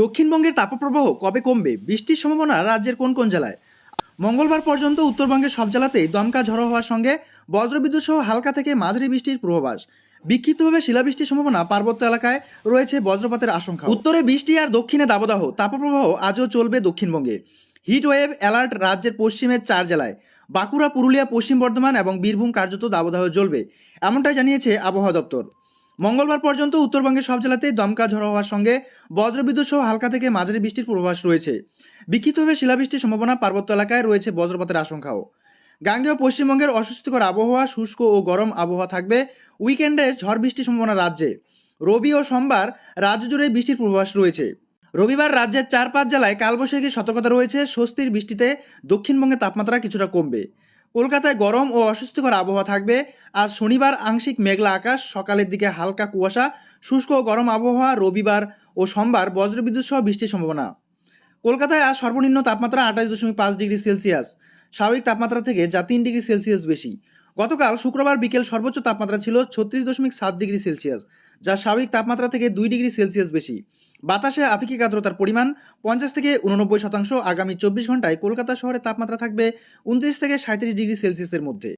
দক্ষিণবঙ্গের তাপপ্রবাহ কবে কমবে? বৃষ্টির সম্ভাবনা রাজ্যের কোন কোন জেলায়? মঙ্গলবার পর্যন্ত উত্তরবঙ্গের সব জেলাতেই দমকা ঝড়ো হওয়ার সঙ্গে বজ্রবিদ্যুৎ সহ হালকা থেকে মাঝারি বৃষ্টির পূর্বাভাস। বিক্ষিপ্তভাবে শিলাবৃষ্টির সম্ভাবনা পার্বত্য এলাকায় রয়েছে বজ্রপাতের আশঙ্কা। উত্তরে বৃষ্টি আর দক্ষিণে দাবদাহ। তাপপ্রবাহ আজও চলবে দক্ষিণবঙ্গে। হিট ওয়েভ অ্যালার্ট রাজ্যের পশ্চিমের চার জেলায়। বাঁকুড়া, পুরুলিয়া, পশ্চিম বর্ধমান এবং বীরভূম কার্যত দাবদাহ জ্বলবে। এমনটাই জানিয়েছে আবহাওয়া দপ্তর। মঙ্গলবার পর্যন্ত উত্তরবঙ্গের সব জেলাতেই দমকা ঝড় হওয়ার সঙ্গে বজ্রবিদ্যুৎ সহ হালকা থেকে মাঝারি বৃষ্টির পূর্বাভাস রয়েছে। বিক্ষিপ্তভাবে শিলাবৃষ্টির সম্ভাবনা পার্বত্য এলাকায় রয়েছে বজ্রপাতের আশঙ্কাও। গাঙ্গেয় পশ্চিমবঙ্গের অস্বস্তিকর আবহাওয়া, শুষ্ক ও গরম আবহাওয়া থাকবে উইকেন্ডে ঝড় বৃষ্টির সম্ভাবনা রাজ্যে। রবি ও সোমবার রাজ্য জুড়ে বৃষ্টির পূর্বাভাস রয়েছে। রবিবার রাজ্যের চার পাঁচ জেলায় কালবৈশাখীর সতর্কতা রয়েছে। স্বস্তির বৃষ্টিতে দক্ষিণবঙ্গের তাপমাত্রা কিছুটা কমবে। কলকাতায় গরম ও অস্বস্তিকর আবহাওয়া থাকবে। আজ শনিবার আংশিক মেঘলা আকাশ, সকালের দিকে হালকা কুয়াশা, শুষ্ক ও গরম আবহাওয়া, রবিবার ও সোমবার বজ্রবিদ্যুৎ সহ বৃষ্টির সম্ভাবনা। কলকাতায় আজ সর্বনিম্ন তাপমাত্রা আঠাশ দশমিক পাঁচ ডিগ্রি সেলসিয়াস। স্বাভাবিক তাপমাত্রা থেকে যা তিন ডিগ্রি সেলসিয়াস বেশি। গতকাল শুক্রবার বিকেল সর্বোচ্চ তাপমাত্রা ছিল ছত্রিশ দশমিক সাত ডিগ্রি সেলসিয়াস। যা স্বাভাবিক তাপমাত্রা থেকে দুই ডিগ্রি সেলসিয়াস বেশি। বাতাসে আপেক্ষিক আর্দ্রতার পরিমাণ পঞ্চাশ থেকে উননব্বই শতাংশ। আগামী চব্বিশ ঘন্টায় কলকাতা শহরে তাপমাত্রা থাকবে উনত্রিশ থেকে সাঁত্রিশ ডিগ্রি সেলসিয়াসের মধ্যে।